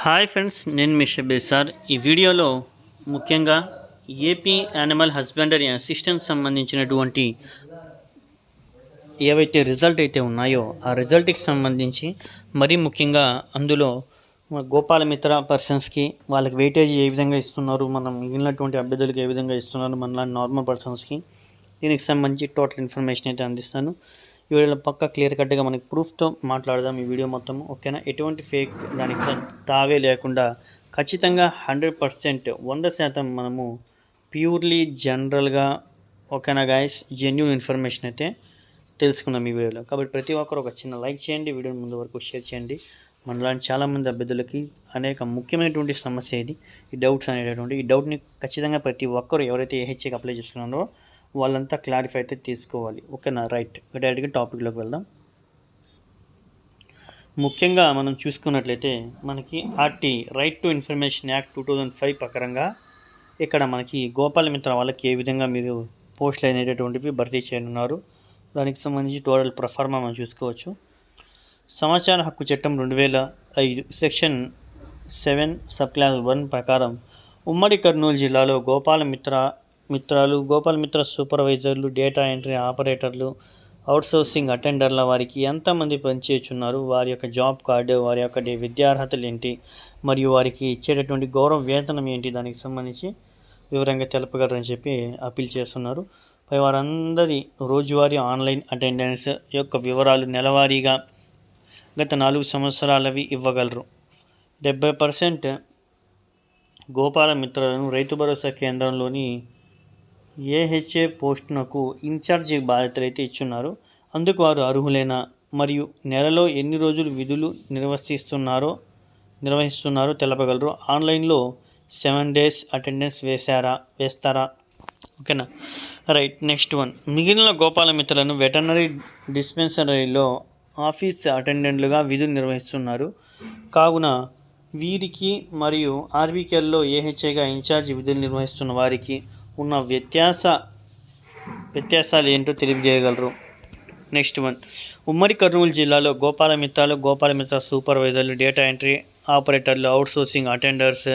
Hi friends నేను మీ Shabbir sir. ఈ వీడియోలో ముఖ్యంగా ఏపీ యానిమల్ హస్బెండరీ అసిస్టెంట్ సంబంధించినటువంటి ఏవైతే రిజల్ట్ అయితే ఉన్నాయో ఆ రిజల్ట్కి సంబంధించి మరీ ముఖ్యంగా అందులో గోపాలమిత్ర పర్సన్స్కి వాళ్ళకి వెయిటేజ్ ఏ విధంగా ఇస్తున్నారు మనం మిగిలినటువంటి అభ్యర్థులకు ఏ విధంగా ఇస్తున్నారు మన నార్మల్ పర్సన్స్కి దీనికి సంబంధించి టోటల్ ఇన్ఫర్మేషన్ అయితే అందిస్తాను. ఈ వీడియోలో పక్క క్లియర్ కట్గా మనకి ప్రూఫ్తో మాట్లాడదాం ఈ వీడియో మొత్తం ఓకేనా? ఎటువంటి ఫేక్ దానికి తావే లేకుండా ఖచ్చితంగా హండ్రెడ్ పర్సెంట్ వంద శాతం మనము ప్యూర్లీ జనరల్గా ఓకేనా గాయస్? జెన్యున్ ఇన్ఫర్మేషన్ అయితే తెలుసుకుందాం ఈ వీడియోలో. కాబట్టి ప్రతి ఒక్కరు ఒక చిన్న లైక్ చేయండి వీడియోని ముందు వరకు షేర్ చేయండి. మనలాంటి చాలామంది అభ్యర్థులకి అనేక ముఖ్యమైనటువంటి సమస్య ఇది ఈ డౌట్స్ అనేటటువంటి. ఈ డౌట్ని ఖచ్చితంగా ప్రతి ఒక్కరు ఎవరైతే ఏహెచ్ఏకి అప్లై చేస్తున్నారో వాళ్ళంతా క్లారిఫై అయితే తీసుకోవాలి. ఓకేనా? రైట్ డైరెక్ట్గా టాపిక్లోకి వెళ్దాం. ముఖ్యంగా మనం చూసుకున్నట్లయితే మనకి RT right to information act two thousand five ప్రకారంగా ఇక్కడ మనకి గోపాల మిత్ర వాళ్ళకి ఏ విధంగా మీరు పోస్టులు అనేటటువంటివి భర్తీ చేయనున్నారు. దానికి సంబంధించి టోటల్ ప్రఫార్మా మనం చూసుకోవచ్చు. సమాచార హక్కు చట్టం రెండు వేల ఐదు section seven sub clause one ప్రకారం ఉమ్మడి కర్నూలు జిల్లాలో గోపాల మిత్ర మిత్రాలు గోపాల మిత్ర సూపర్వైజర్లు డేటా ఎంట్రీ ఆపరేటర్లు అవుట్సోర్సింగ్ అటెండర్ల వారికి ఎంతమంది పనిచేస్తున్నారు వారి యొక్క జాబ్ కార్డు వారి యొక్క విద్యార్హతలు ఏంటి మరియు వారికి ఇచ్చేటటువంటి గౌరవ వేతనం ఏంటి దానికి సంబంధించి వివరంగా తెలపగలరని చెప్పి అప్పీల్ చేస్తున్నారు. పై వారందరి రోజువారీ ఆన్లైన్ అటెండెన్స్ యొక్క వివరాలు నెలవారీగా గత నాలుగు సంవత్సరాలవి ఇవ్వగలరు. డెబ్బై పర్సెంట్ గోపాల మిత్రులను రైతు భరోసా కేంద్రంలోని ఏహెచ్ఏ పోస్టునకు ఇన్ఛార్జి బాధ్యతలు అయితే ఇచ్చున్నారు. అందుకు వారు అర్హులేనా? మరియు నెలలో ఎన్ని రోజులు విధులు నిర్వహిస్తున్నారో నిర్వహిస్తున్నారో తెలపగలరు? ఆన్లైన్లో సెవెన్ డేస్ అటెండెన్స్ వేశారా? వేస్తారా? ఓకేనా? Right next one. మిగిలిన గోపాల మిత్రులను వెటర్నరీ డిస్పెన్సరీలో ఆఫీస్ అటెండెంట్లుగా విధులు నిర్వహిస్తున్నారు. కావున వీరికి మరియు ఆర్బీకేల్లో ఏహెచ్ఏగా ఇన్ఛార్జి విధులు నిర్వహిస్తున్న వారికి ఉన్న వ్యత్యాస వ్యత్యాసాలు ఏంటో తెలియజేయగలరు. Next one. ఉమ్మడి కర్నూలు జిల్లాలో గోపాలమిత్రాలు గోపాలమిత్ర సూపర్వైజర్లు డేటా ఎంట్రీ ఆపరేటర్లు అవుట్సోర్సింగ్ అటెండర్స్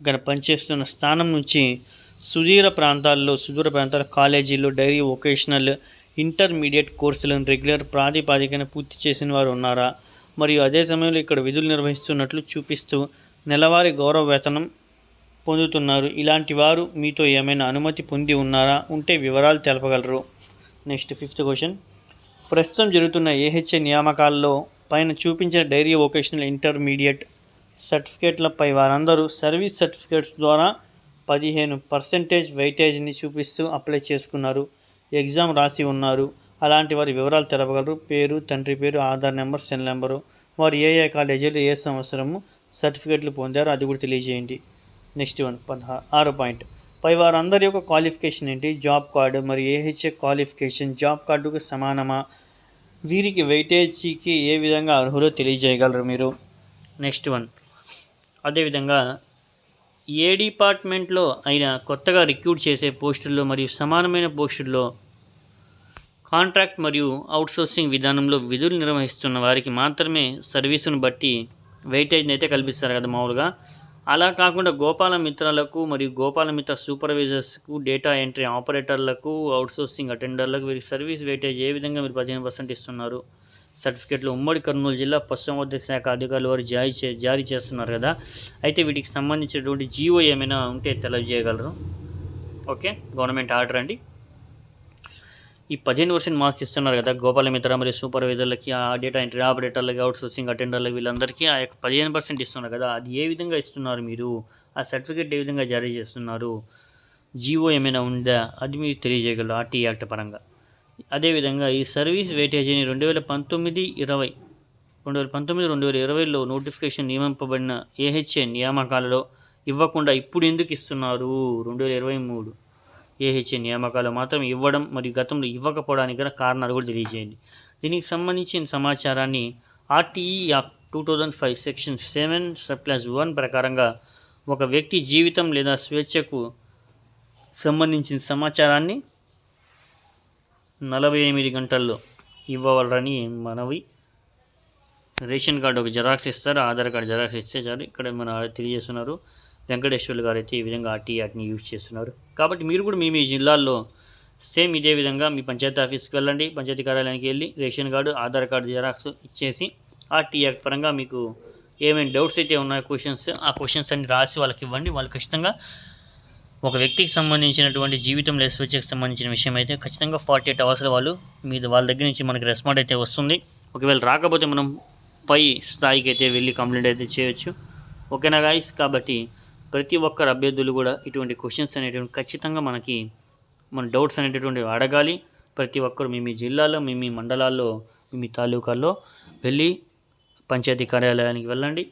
ఒక పనిచేస్తున్న స్థానం నుంచి సుదూర ప్రాంతాల్లో సుదూర ప్రాంతాల కాలేజీలు డైరీ వొకేషనల్ ఇంటర్మీడియట్ కోర్సులను రెగ్యులర్ ప్రాతిపాదికన పూర్తి చేసిన వారు ఉన్నారా? మరియు అదే సమయంలో ఇక్కడ విధులు నిర్వహిస్తున్నట్లు చూపిస్తూ నెలవారీ గౌరవ వేతనం పొందుతున్నారు. ఇలాంటి వారు మీతో ఏమైనా అనుమతి పొంది ఉన్నారా? ఉంటే వివరాలు తెలపగలరు. Next fifth question. ప్రస్తుతం జరుగుతున్న ఏహెచ్ఏ నియామకాల్లో పైన చూపించిన డైరీ వొకేషనల్ ఇంటర్మీడియట్ సర్టిఫికేట్లపై వారందరూ సర్వీస్ సర్టిఫికేట్స్ ద్వారా పదిహేను పర్సెంటేజ్ వెయిటేజ్ని చూపిస్తూ అప్లై చేసుకున్నారు. ఎగ్జామ్ రాసి ఉన్నారు. అలాంటి వారి వివరాలు తెలపగలరు. పేరు తండ్రి పేరు ఆధార్ నెంబర్ సెల్ నెంబరు. వారు ఏ ఏ కాలేజీలో ఏ సంవత్సరము సర్టిఫికేట్లు పొందారో అది కూడా తెలియజేయండి. నెక్స్ట్ వన్ పదహా ఆరు పాయింట్. పై వారందరి యొక్క క్వాలిఫికేషన్ ఏంటి? జాబ్ కార్డు మరి ఏహెచ్ఏ క్వాలిఫికేషన్. జాబ్ కార్డుకు సమానమా? వీరికి వెయిటేజీకి ఏ విధంగా అర్హులు తెలియజేయగలరు మీరు? Next one. అదేవిధంగా ఏ డిపార్ట్మెంట్లో అయినా కొత్తగా రిక్రూట్ చేసే పోస్టుల్లో మరియు సమానమైన పోస్టుల్లో కాంట్రాక్ట్ మరియు అవుట్సోర్సింగ్ విధానంలో విధులు నిర్వహిస్తున్న వారికి మాత్రమే సర్వీసును బట్టి వెయిటేజ్ని అయితే కల్పిస్తారు కదా మామూలుగా. అలా కాకుండా గోపాల మిత్రలకు మరియు గోపాల మిత్ర సూపర్వైజర్స్కు డేటా ఎంట్రీ ఆపరేటర్లకు అవుట్సోర్సింగ్ అటెండర్లకు వీరికి సర్వీస్ వెయిటేజ్ ఏ విధంగా మీరు పదిహేను పర్సెంట్ ఇస్తున్నారు? సర్టిఫికెట్లు ఉమ్మడి కర్నూలు జిల్లా పశుసంవర్ధక శాఖ అధికారులు వారు జారీ చే జారీ చేస్తున్నారు కదా? అయితే వీటికి సంబంధించినటువంటి జీవో ఏమైనా ఉంటే తెలియజేయగలరు? ఓకే గవర్నమెంట్ ఆర్డర్ అండి. ఈ పదిహేను పర్సెంట్ మార్క్స్ ఇస్తున్నారు కదా గోపాల మిత్ర మరియు సూపర్వైజర్లకి ఆ డేటా ఎంట్రీ ఆపరేటర్లకి అవుట్ సోర్సింగ్ అటెండర్లకి వీళ్ళందరికీ ఆ యొక్క పదిహేను పర్సెంట్ ఇస్తున్నారు కదా అది ఏ విధంగా ఇస్తున్నారు మీరు? ఆ సర్టిఫికేట్ ఏ విధంగా జారీ చేస్తున్నారు? జీవో ఏమైనా ఉందా? అది మీరు తెలియజేయగలరు? ఆర్టీ యాక్ట్ పరంగా. అదేవిధంగా ఈ సర్వీస్ వెయిటేజీని రెండు వేల పంతొమ్మిది ఇరవై రెండు వేల పంతొమ్మిది రెండు వేల ఇరవైలో నోటిఫికేషన్ నియమింపబడిన ఏహెచ్ఏ నియామకాలలో ఇవ్వకుండా ఇప్పుడు ఎందుకు ఇస్తున్నారు? రెండు వేల ఇరవై మూడు. ఏహెచ్ఏ నియామకాలు మాత్రం ఇవ్వడం మరియు గతంలో ఇవ్వకపోవడానికి గల కారణాలు కూడా తెలియజేయండి. దీనికి సంబంధించిన సమాచారాన్ని RTE act two thousand five section seven sub one ప్రకారంగా ఒక వ్యక్తి జీవితం లేదా స్వేచ్ఛకు సంబంధించిన సమాచారాన్ని నలభై ఎనిమిది గంటల్లో ఇవ్వవలరని మనవి. రేషన్ కార్డు ఒక జెరాక్స్ ఇస్తారు ఆధార్ కార్డు జెరాక్స్ ఇస్తే చాలు. ఇక్కడ మన తెలియజేస్తున్నారు. వెంకటేశ్వర్లు గారు అయితే ఈ విధంగా టీ యాక్ట్ని యూజ్ చేస్తున్నారు. కాబట్టి మీరు కూడా మీ మీ జిల్లాల్లో సేమ్ ఇదే విధంగా మీ పంచాయతీ ఆఫీస్కి వెళ్ళండి పంచాయతీ కార్యాలయానికి వెళ్ళి ration card Aadhaar card xerox ఇచ్చేసి ఆ టీ యాక్ట్ పరంగా మీకు ఏమేమి డౌట్స్ అయితే ఉన్నాయో క్వశ్చన్స్ ఆ క్వశ్చన్స్ అన్ని రాసి వాళ్ళకి ఇవ్వండి. వాళ్ళు ఖచ్చితంగా ఒక వ్యక్తికి సంబంధించినటువంటి జీవితంలో స్వేచ్ఛకు సంబంధించిన విషయం అయితే ఖచ్చితంగా ఫార్టీ ఎయిట్ అవర్స్లో వాళ్ళు మీద వాళ్ళ దగ్గర నుంచి మనకి రెస్పాండ్ అయితే వస్తుంది. ఒకవేళ రాకపోతే మనం పై స్థాయికి అయితే వెళ్ళి కంప్లైంట్ అయితే చేయొచ్చు. ఓకేనా గాయస్ కాబట్టి ప్రతి ఒక్కరు అభ్యర్థులు కూడా ఇటువంటి క్వశ్చన్స్ అనేటువంటి ఖచ్చితంగా మనకి మన డౌట్స్ అనేటటువంటివి అడగాలి. ప్రతి ఒక్కరు మీ మీ జిల్లాలో మీ మీ మండలాల్లో మీ మీ తాలూకాల్లో వెళ్ళి పంచాయతీ కార్యాలయానికి వెళ్ళండి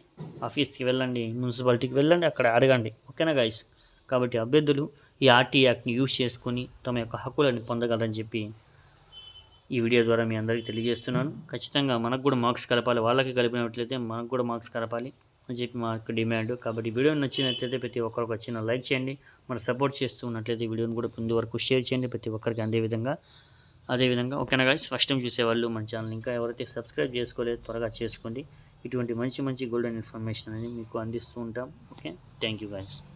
ఆఫీస్కి వెళ్ళండి మున్సిపాలిటీకి వెళ్ళండి అక్కడ అడగండి. ఓకేనా గాయస్ కాబట్టి అభ్యర్థులు ఈ ఆర్టీ యాక్ట్ని యూజ్ చేసుకొని తమ యొక్క హక్కులను పొందగలరని చెప్పి ఈ వీడియో ద్వారా మీ అందరికీ తెలియజేస్తున్నాను. ఖచ్చితంగా మనకు కూడా మార్క్స్ కలపాలి. వాళ్ళకి కలిపినట్లయితే మనకు కూడా మార్క్స్ కలపాలి. అని చెప్పి మా యొక్క డిమాండ్. కాబట్టి వీడియో నచ్చినట్లయితే ప్రతి ఒక్కరికి వచ్చిన లైక్ చేయండి. మరి సపోర్ట్ చేస్తూ ఉన్నట్లయితే వీడియోని కూడా ముందు వరకు షేర్ చేయండి ప్రతి ఒక్కరికి అదేవిధంగా అదేవిధంగా ఓకేనా గాయస్ ఫస్ట్ టైం చూసేవాళ్ళు మన ఛానల్ ఇంకా ఎవరైతే సబ్స్క్రైబ్ చేసుకోలేదు త్వరగా చేసుకోండి. ఇటువంటి మంచి మంచి గోల్డెన్ ఇన్ఫర్మేషన్ అనేది మీకు అందిస్తూ ఉంటాం. Okay thank you guys